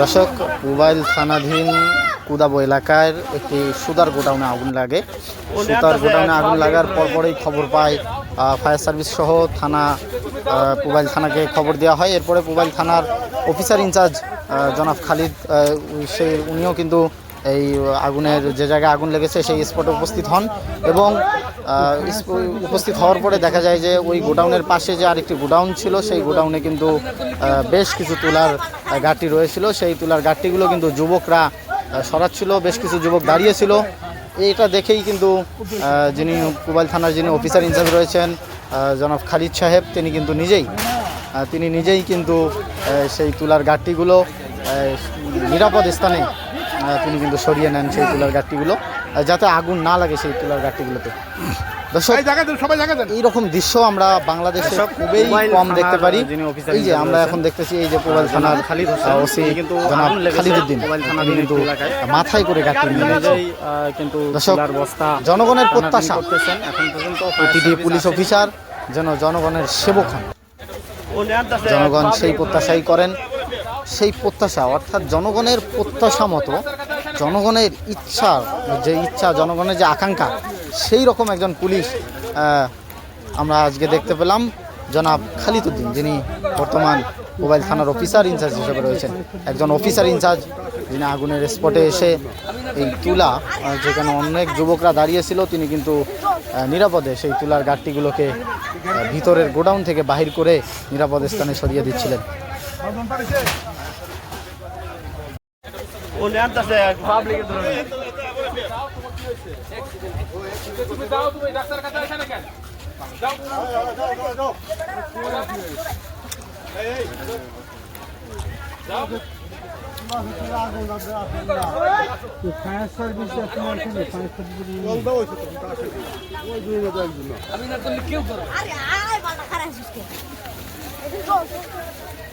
দর্শক, মোবাইল থানাধীন কুদাবো এলাকার একটি সুদার গোডাউনে আগুন লাগে। সুতার গোডাউনে আগুন লাগার পরপরেই খবর পায় ফায়ার সার্ভিস সহ থানা মোবাইল থানাকে খবর দেওয়া হয়। এরপরে মোবাইল থানার অফিসার ইনচার্জ জনাব খালিদ সে, উনিও কিন্তু এই আগুনের যে জায়গায় আগুন লেগেছে সেই স্পটে উপস্থিত হন এবং উপস্থিত হওয়ার পরে দেখা যায় যে ওই গোডাউনের পাশে যে আরেকটি গোডাউন ছিল সেই গোডাউনে কিন্তু বেশ কিছু তুলার গাঁটি রয়েছিল। সেই তুলার গাঁটিগুলো কিন্তু যুবকরা সরাচ্ছিল বেশ কিছু যুবক দাঁড়িয়েছিল। এইটা দেখেই কিন্তু যিনি কুবাইল থানার যিনি অফিসার ইনচার্জ রয়েছেন জনাব খালিদ সাহেব তিনি কিন্তু নিজেই তিনি নিজেই কিন্তু সেই তুলার গাঁটটিগুলো আহ, নিরাপদ স্থানে তিনি কিন্তু সরিয়ে নেন সেই তুলার আহ, যাতে আগুন না লাগে সেই তুলার জায়গা এইরকম দৃশ্য আমরা বাংলাদেশে খুবই কম দেখতে পারি। এই যে আমরা এখন দেখতেছি এই যে মোবাইল থানার খালিদ ওসি জনাব খালিদুদ্দিন কিন্তু মাথায় করে কিন্তু বস্তা জনগণের প্রত্যাশা। করতেছেন এখন পর্যন্ত প্রতিটি পুলিশ অফিসার যেন জনগণের সেবক হন। জনগণ সেই প্রত্যাশাই করেন। সেই প্রত্যাশা অর্থাৎ জনগণের প্রত্যাশা মতো জনগণের ইচ্ছা যে ইচ্ছা জনগণের যে আকাঙ্ক্ষা সেই রকম একজন পুলিশ আমরা আজকে দেখতে পেলাম জনাব খালিদ উদ্দিন যিনি বর্তমান মোবাইল থানার অফিসার ইনচার্জ হিসেবে রয়েছেন। একজন অফিসার ইনচার্জ যিনি আগুনের স্পটে এসে এই তুলা যেখানে অনেক যুবকরা দাঁড়িয়েছিল তিনি কিন্তু নিরাপদে সেই তুলার গাঁটটিগুলোকে আহ, ভিতরের গোডাউন থেকে বাহির করে নিরাপদ স্থানে সরিয়ে দিচ্ছিলেন। ফায়ার সার্ভিস আপনার এখানে ফায়ার সার্ভিস ওই দুই মতো একজন না। আরে আয় বাটা খারাপ আসিস এই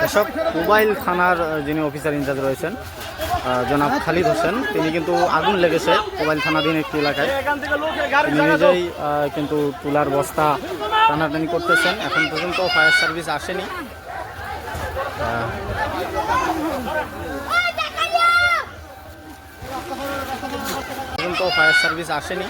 দর্শক মোবাইল থানার যিনি অফিসার ইনচার্জ রয়েছেন জনাব খালিদ হোসেন, তিনি কিন্তু আগুন লেগেছে মোবাইল থানাধীন একটি এলাকায়। তিনি নিজেই কিন্তু তুলার বস্তা টানাটানি করতেছেন। এখন পর্যন্ত ফায়ার সার্ভিস আসেনি। ফায়ার সার্ভিস আসেনি।